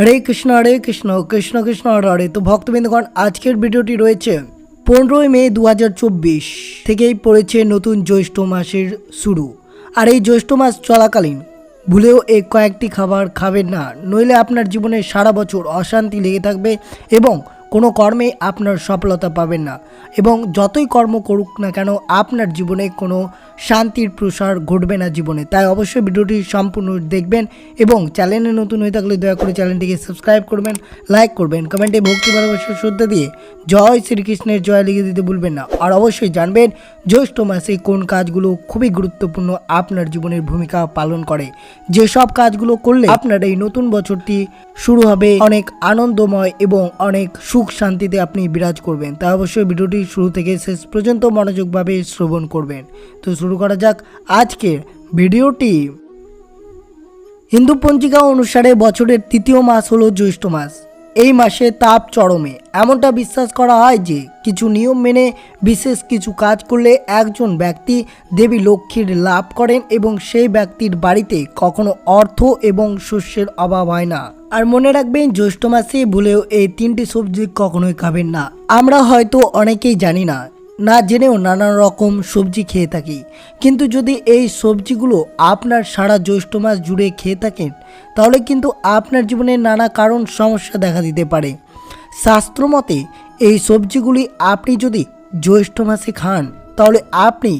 হরে কৃষ্ণ হরে কৃষ্ণ কৃষ্ণ কৃষ্ণ, হরে তো ভক্তবৃন্দগণ, আজকের ভিডিওটি রয়েছে পনেরোই মে দু হাজার চব্বিশ থেকেই পড়েছে নতুন জ্যৈষ্ঠ মাসের শুরু। আর এই জ্যৈষ্ঠ মাস চলাকালীন ভুলেও এই কয়েকটি খাবার খাবেন না, নইলে আপনার জীবনে সারা বছর অশান্তি লেগে থাকবে এবং কোনো কর্মে আপনার সফলতা পাবেন না। এবং যতই কর্ম করুক না কেন, আপনার জীবনে কোনো শান্তির প্রসার ঘটবে না জীবনে। তাই অবশ্যই ভিডিওটি সম্পূর্ণ দেখবেন এবং চ্যানেলে নতুন হয়ে থাকলে দয়া করে চ্যানেলটিকে সাবস্ক্রাইব করবেন, লাইক করবেন, কমেন্টে ভক্তি, ভালোবাসার শ্রদ্ধা দিয়ে জয় শ্রীকৃষ্ণের জয় লিখে দিতে ভুলবেন না। আর অবশ্যই জানবেন জ্যৈষ্ঠ মাসে কোন কাজগুলো খুবই গুরুত্বপূর্ণ আপনার জীবনের ভূমিকা পালন করে। যেসব কাজগুলো করলে আপনার এই নতুন বছরটি শুরু হবে অনেক আনন্দময় এবং অনেক সুখ শান্তিতে আপনি বিরাজ করবেন। তাই অবশ্যই ভিডিওটি শুরু থেকে শেষ পর্যন্ত মনোযোগভাবে শ্রবণ করবেন। তো করা যাক আজকের ভিডিওটি। হিন্দু পঞ্জিকা অনুসারে বছরের তৃতীয় মাস হলো জ্যৈষ্ঠ মাস। এই মাসে তাপ চরমে। এমনটা বিশ্বাস করা হয় যে কিছু নিয়ম মেনে বিশেষ কিছু কাজ করলে একজন ব্যক্তি দেবী লক্ষ্মীর লাভ করেন এবং সেই ব্যক্তির বাড়িতে কখনো অর্থ এবং শস্যের অভাব হয় না। আর মনে রাখবেন, জ্যৈষ্ঠ মাসে ভুলেও এই তিনটি সবজি কখনোই খাবেন না। আমরা হয়তো অনেকেই জানি না না জেনেও নানা রকম সবজি খেয়ে থাকি। কিন্তু যদি এই সবজিগুলো আপনার সারা জ্যৈষ্ঠ মাস জুড়ে খেয়ে থাকেন, তাহলে কিন্তু আপনার জীবনে নানা কারণ সমস্যা দেখা দিতে পারে। শাস্ত্রমতে এই সবজিগুলি আপনি যদি জ্যৈষ্ঠ মাসে খান তাহলে আপনি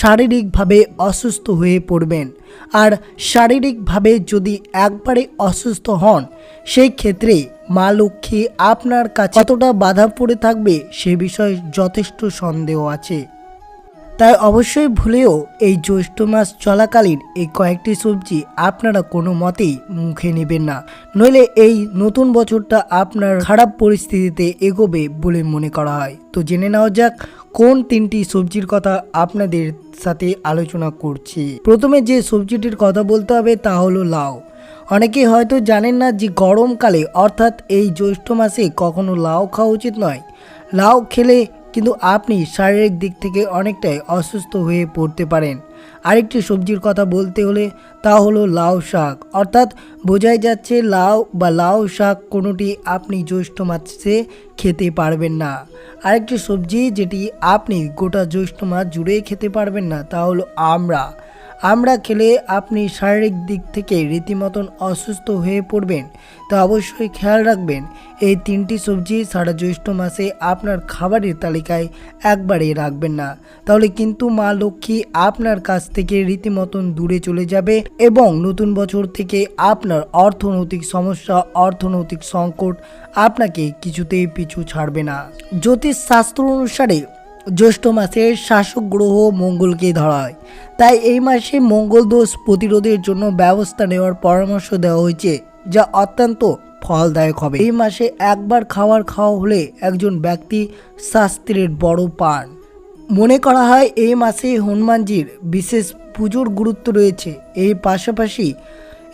শারীরিকভাবে অসুস্থ হয়ে পড়বেন। আর শারীরিকভাবে যদি একবারে অসুস্থ হন, সেই ক্ষেত্রে মা লক্ষ্মী আপনার কাছে কতটা বাধা পড়ে থাকবে সে বিষয়ে যথেষ্ট সন্দেহ আছে। তাই অবশ্যই ভুলেও এই জ্যৈষ্ঠ মাস চলাকালীন এই কয়েকটি সবজি আপনারা কোনো মতেই মুখে নেবেন না। নইলে এই নতুন বছরটা আপনার খারাপ পরিস্থিতিতে এগোবে বলে মনে করা হয়। তো জেনে নেওয়া যাক, কোন তিনটি সবজির কথা আপনাদের সাথে আলোচনা করছি। প্রথমে যে সবজিটির কথা বলতে হবে তা হলো লাউ। অনেকেই হয়তো জানেন না যে গরমকালে অর্থাৎ এই জ্যৈষ্ঠ মাসে কখনো লাউ খাওয়া উচিত নয়। লাউ খেলে কিন্তু আপনি শারীরিক দিক থেকে অনেকটাই অসুস্থ হয়ে পড়তে পারেন। আরেকটি সবজির কথা বলতে হলে তা হলো লাউ শাক। অর্থাৎ বোঝাই যাচ্ছে লাউ বা লাউ শাক কোনোটি আপনি জ্যৈষ্ঠ মাসে খেতে পারবেন না। আরেকটি সবজি যেটি আপনি গোটা জ্যৈষ্ঠ মাস জুড়েই খেতে পারবেন না তা হলো আমড়া। আমরা খেলে আপনি শারীরিক দিক থেকে রীতিমতন অসুস্থ হয়ে পড়বেন, তো অবশ্যই খেয়াল রাখবেন। এই তিনটি সবজি সারা জ্যৈষ্ঠ মাসে আপনার খাবারের তালিকায় একবারে রাখবেন না। তাহলে কিন্তু মা লক্ষ্মী আপনার কাছ থেকে রীতিমতন দূরে চলে যাবে এবং নতুন বছর থেকে আপনার অর্থনৈতিক সমস্যা, অর্থনৈতিক সংকট আপনাকে কিছুতেই পিছু ছাড়বে না। জ্যোতিষ শাস্ত্র অনুসারে জ্যৈষ্ঠ মাসের শাসক গ্রহ মঙ্গলকে ধরা হয়। তাই এই মাসে মঙ্গল দোষ প্রতিরোধের জন্য ব্যবস্থা নেওয়ার পরামর্শ দেওয়া হয়েছে, যা অত্যন্ত ফলদায়ক হবে। এই মাসে একবার খাওয়ার খাওয়া হলে একজন ব্যক্তি শাস্ত্রের বড় পান। মনে করা হয় এই মাসে হনুমানজির বিশেষ পুজোর গুরুত্ব রয়েছে। এর পাশাপাশি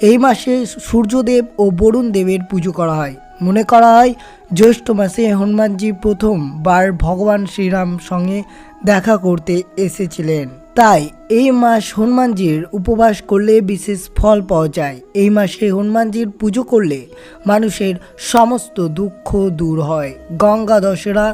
এই মাসে সূর্যদেব ও বরুণ দেবের পুজো করা হয়। মনে করা হয় জ্যৈষ্ঠ মাসে হনুমানজি প্রথমবার ভগবান শ্রীরাম সঙ্গে দেখা করতে এসেছিলেন। তাই এই মাস হনুমানজির উপবাস করলে বিশেষ ফল পাওয়া যায়। এই মাসে হনুমানজির পুজো করলে মানুষের সমস্ত দুঃখ দূর হয়। গঙ্গা দশেরা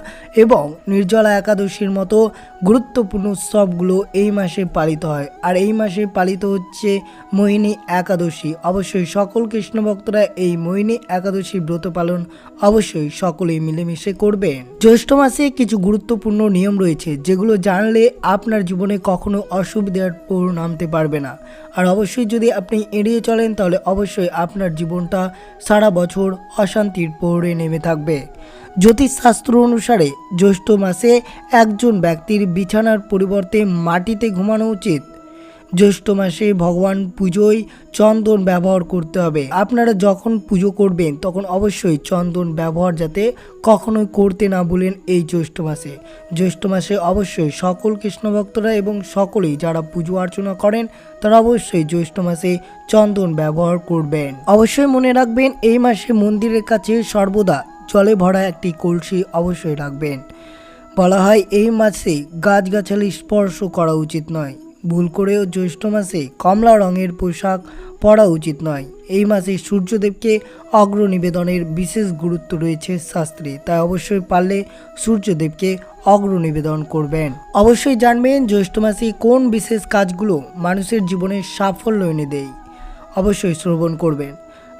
এবং নির্জলা একাদশীর মতো গুরুত্বপূর্ণ উৎসবগুলো এই মাসে পালিত হয়। আর এই মাসে পালিত হচ্ছে মোহিনী একাদশী। অবশ্যই সকল কৃষ্ণ ভক্তরা এই মোহিনী একাদশী ব্রত পালন অবশ্যই সকলেই মিলেমিশে করবেন। জ্যৈষ্ঠ মাসে কিছু গুরুত্বপূর্ণ নিয়ম রয়েছে, যেগুলো জানলে আপনার জীবনে কখনো অসুবিধার পর নামতে পারবে না। আর অবশ্যই যদি আপনি এড়িয়ে চলেন, তাহলে অবশ্যই আপনার জীবনটা সারা বছর অশান্তির পরে নেমে থাকবে। জ্যোতিষশাস্ত্র অনুসারে জ্যৈষ্ঠ মাসে একজন ব্যক্তির বিছানার পরিবর্তে মাটিতে ঘুমানো উচিত। জ্যৈষ্ঠ মাসে ভগবান পুজোয় চন্দন ব্যবহার করতে হবে। আপনারা যখন পুজো করবেন, তখন অবশ্যই চন্দন ব্যবহার যাতে কখনোই করতে না বলেন এই জ্যৈষ্ঠ মাসে। জ্যৈষ্ঠ মাসে অবশ্যই সকল কৃষ্ণ ভক্তরা এবং সকলেই যারা পুজো অর্চনা করেন, তারা অবশ্যই জ্যৈষ্ঠ মাসে চন্দন ব্যবহার করবেন। অবশ্যই মনে রাখবেন, এই মাসে মন্দিরের কাছে সর্বদা জলে ভরা একটি কলসি অবশ্যই রাখবেন। বলা হয়, এই মাসে গাছগাছালি স্পর্শ করা উচিত নয়। ভুল করেও জ্যৈষ্ঠ মাসে কমলা রঙের পোশাক পরা উচিত নয়। এই মাসে সূর্যদেবকে অগ্র নিবেদনের বিশেষ গুরুত্ব রয়েছে শাস্ত্রে, তাই অবশ্যই পারলে সূর্যদেবকে অগ্র নিবেদন করবেন। অবশ্যই জানবেন জ্যৈষ্ঠ মাসে কোন বিশেষ কাজগুলো মানুষের জীবনে সাফল্য এনে দেয়। অবশ্যই শ্রবণ করবেন।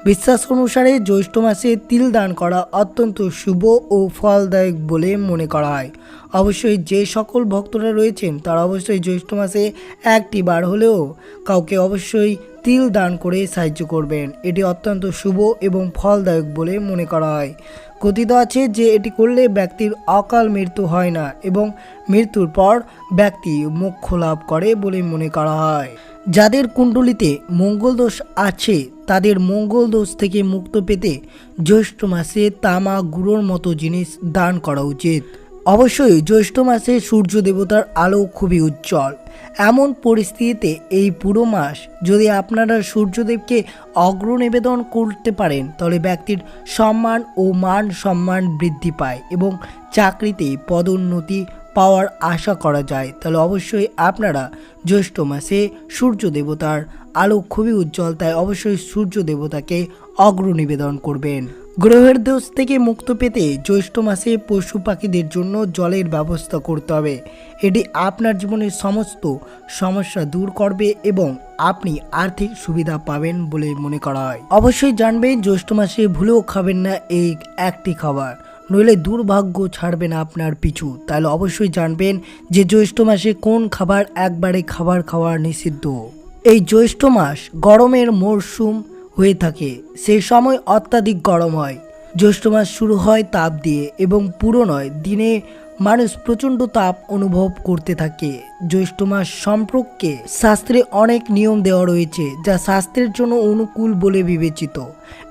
বিশ্বাস অনুসারে জ্যৈষ্ঠ মাসে তিল দান করা অত্যন্ত শুভ ও ফলদায়ক বলে মনে করা হয়। অবশ্যই যে সকল ভক্তরা রয়েছেন, তারা অবশ্যই জ্যৈষ্ঠ মাসে একটি বার হলেও কাউকে অবশ্যই তিল দান করে সাহায্য করবেন। এটি অত্যন্ত শুভ এবং ফলদায়ক বলে মনে করা হয়। কথিত আছে যে এটি করলে ব্যক্তির অকাল মৃত্যু হয় না এবং মৃত্যুর পর ব্যক্তি মোক্ষ লাভ করে বলে মনে করা হয়। যাদের কুণ্ডলিতে মঙ্গল দোষ আছে, তাদের মঙ্গল দোষ থেকে মুক্ত পেতে জ্যৈষ্ঠ মাসে তামা গুঁড়োর মতো জিনিস দান করা উচিত। অবশ্যই জ্যৈষ্ঠ মাসে সূর্য দেবতার আলো খুবই উজ্জ্বল। এমন পরিস্থিতিতে এই পুরো মাস যদি আপনারা সূর্যদেবকে অগ্র নিবেদন করতে পারেন, তাহলে ব্যক্তির সম্মান ও মান সম্মান বৃদ্ধি পায় এবং চাকরিতে পদোন্নতি পাওয়ার আশা করা যায়, তাহলে অবশ্যই আপনারা জ্যৈষ্ঠ মাসে সূর্য দেবতার আলো খুবই উজ্জ্বল, তাই অবশ্যই সূর্য দেবতাকে অগ্র নিবেদন করবেন। গ্রহের দোষ থেকে মুক্ত পেতে জ্যৈষ্ঠ মাসে পশু পাখিদের জন্য জলের ব্যবস্থা করতে হবে। এটি আপনার জীবনের সমস্ত সমস্যা দূর করবে এবং আপনি আর্থিক সুবিধা পাবেন বলে মনে করা হয়। অবশ্যই জানবেন, জ্যৈষ্ঠ মাসে ভুলেও খাবেন না এই একটি খাবার। নইলে দুর্ভাগ্য ছাড়বে না আপনার পিছু। তাহলে অবশ্যই জানবেন যে জ্যৈষ্ঠ মাসে কোন খাবার একবারে খাবার খাওয়া নিষিদ্ধ। এই জ্যৈষ্ঠ মাস গরমের মরশুম হয়ে থাকে সেই সময় অত্যাধিক গরম হয়। জ্যৈষ্ঠ মাস শুরু হয় তাপ দিয়ে এবং পুরো নয়, দিনে মানুষ প্রচণ্ড তাপ অনুভব করতে থাকে। জ্যৈষ্ঠ মাস সম্পর্কে শাস্ত্রে অনেক নিয়ম দেওয়া রয়েছে যা স্বাস্থ্যের জন্য অনুকূল বলে বিবেচিত।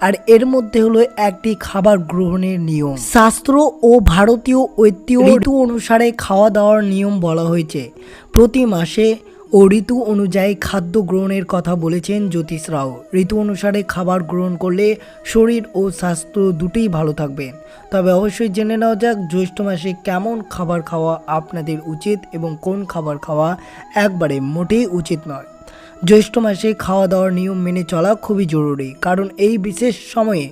আর এর মধ্যে হলো একটি খাবার গ্রহণের নিয়ম। শাস্ত্র ও ভারতীয় ঐতিহ্য ঋতু অনুসারে খাওয়া দাওয়ার নিয়ম বলা হয়েছে। প্রতি মাসে ও ঋতু অনুযায়ী খাদ্য গ্রহণের কথা বলেছেন জ্যোতিষরাও ঋতু অনুসারে খাবার গ্রহণ করলে শরীর ও স্বাস্থ্য দুটোই ভালো থাকবে। তবে অবশ্যই জেনে নেওয়া যাক জ্যৈষ্ঠ মাসে কেমন খাবার খাওয়া আপনাদের উচিত এবং কোন খাবার খাওয়া একবারে মোটেই উচিত নয়। জ্যৈষ্ঠ মাসে খাওয়া দাওয়ার নিয়ম মেনে চলা খুবই জরুরি, কারণ এই বিশেষ সময়ে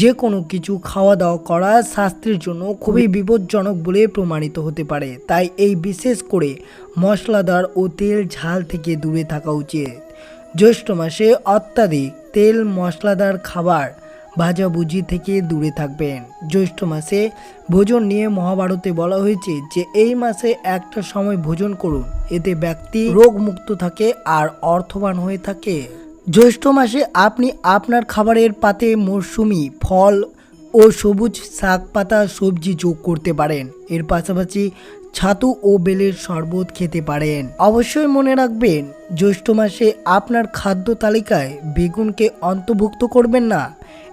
যে কোনো কিছু খাওয়া দাওয়া করা স্বাস্থ্যের জন্য খুবই বিপজ্জনক বলে প্রমাণিত হতে পারে। তাই এই বিশেষ করে মশলাদার ও তেল ঝাল থেকে দূরে থাকা উচিত। জ্যৈষ্ঠ মাসে অত্যাধিক তেল মশলাদার খাবার ভাজাভুজি থেকে দূরে থাকবেন। জ্যৈষ্ঠ মাসে ভোজন নিয়ে মহাভারতে বলা হয়েছে যে এই মাসে একটা সময় ভোজন করুন। এতে ব্যক্তি রোগমুক্ত থাকে আর অর্থবান হয়ে থাকে। জ্যৈষ্ঠ মাসে আপনি আপনার খাবারের পাতে মরশুমি, ফল ও সবুজ শাক পাতা সবজি যোগ করতে পারেন। এর পাশাপাশি ছাতু ও বেলের শরবত খেতে পারেন। অবশ্যই মনে রাখবেন, জ্যৈষ্ঠ মাসে আপনার খাদ্য তালিকায় বেগুনকে অন্তর্ভুক্ত করবেন না।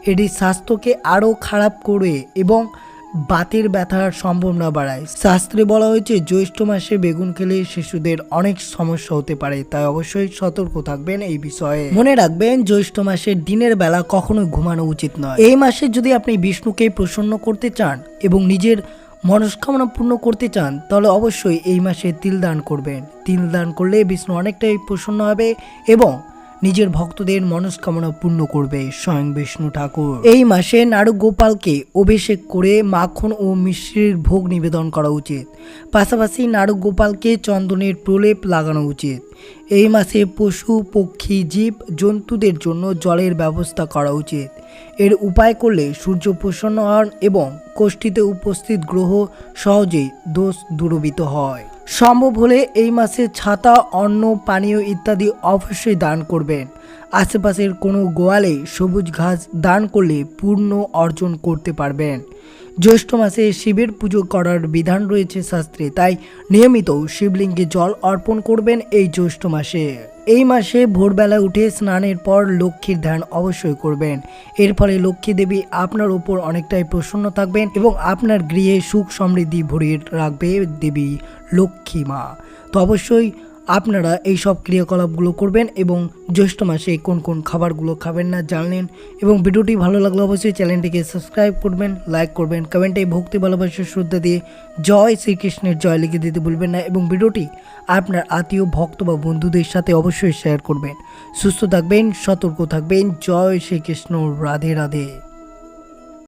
এটি স্বাস্থ্যকে আরও খারাপ করে এবং বাতের ব্যথার সম্ভাবনা বাড়ায়। শাস্ত্রে বলা হয়েছে, জ্যৈষ্ঠ মাসে বেগুন খেলে শিশুদের অনেক সমস্যা হতে পারে, তাই অবশ্যই সতর্ক থাকবেন এই বিষয়ে। মনে রাখবেন, জ্যৈষ্ঠ মাসের দিনের বেলা কখনোই ঘুমানো উচিত নয়। এই মাসে যদি আপনি বিষ্ণুকে প্রসন্ন করতে চান এবং নিজের মনস্কামনা পূর্ণ করতে চান, তাহলে অবশ্যই এই মাসে তিল দান করবেন। তিল দান করলে বিষ্ণু অনেকটাই প্রসন্ন হবে এবং নিজের ভক্তদের মনস্কামনা পূর্ণ করবে স্বয়ং বিষ্ণু ঠাকুর। এই মাসে নারু গোপালকে অভিষেক করে মাখন ও মিশ্রির ভোগ নিবেদন করা উচিত। পাশাপাশি নারু গোপালকে চন্দনের প্রলেপ লাগানো উচিত। এই মাসে পশু, পক্ষী, জীব, জন্তুদের জন্য জলের ব্যবস্থা করা উচিত। এর উপায় করলে সূর্য প্রসন্ন হন এবং কোষ্ঠীতে উপস্থিত গ্রহ সহজেই দোষ দূরবিত হয়। সম্ভব হলে এই মাসে ছাতা, অন্ন, পানীয় ইত্যাদি অবশ্যই দান করবেন। আশেপাশের কোনো গোয়ালে সবুজ ঘাস দান করলে পূর্ণ অর্জন করতে পারবেন। জ্যৈষ্ঠ মাসে শিবের পুজো করার বিধান রয়েছে শাস্ত্রে, তাই নিয়মিত শিবলিঙ্গে জল অর্পণ করবেন এই জ্যৈষ্ঠ মাসে। এই মাসে ভোরবেলা উঠে স্নানের পর লক্ষ্মীর ধ্যান অবশ্যই করবেন। এর ফলে লক্ষ্মী দেবী আপনার উপর অনেকটাই প্রসন্ন থাকবেন এবং আপনার গৃহে সুখ সমৃদ্ধি ভরিয়ে রাখবে দেবী লক্ষ্মী মা। তো অবশ্যই আপনারা এই সব ক্রিয়াকলাপগুলো করবেন এবং জ্যৈষ্ঠ মাসে কোন কোন খাবারগুলো খাবেন না জানলেন এবং ভিডিওটি ভালো লাগলে অবশ্যই চ্যানেলটিকে সাবস্ক্রাইব করবেন, লাইক করবেন, কমেন্টে ভক্তি, ভালোবাসা, শ্রদ্ধা দিয়ে জয় শ্রীকৃষ্ণের জয় লিখে দিতে ভুলবেন না এবং ভিডিওটি আপনার আত্মীয়, ভক্ত বা বন্ধুদের সাথে অবশ্যই শেয়ার করবেন। সুস্থ থাকবেন, সতর্ক থাকবেন, জয় শ্রীকৃষ্ণ, রাধে রাধে।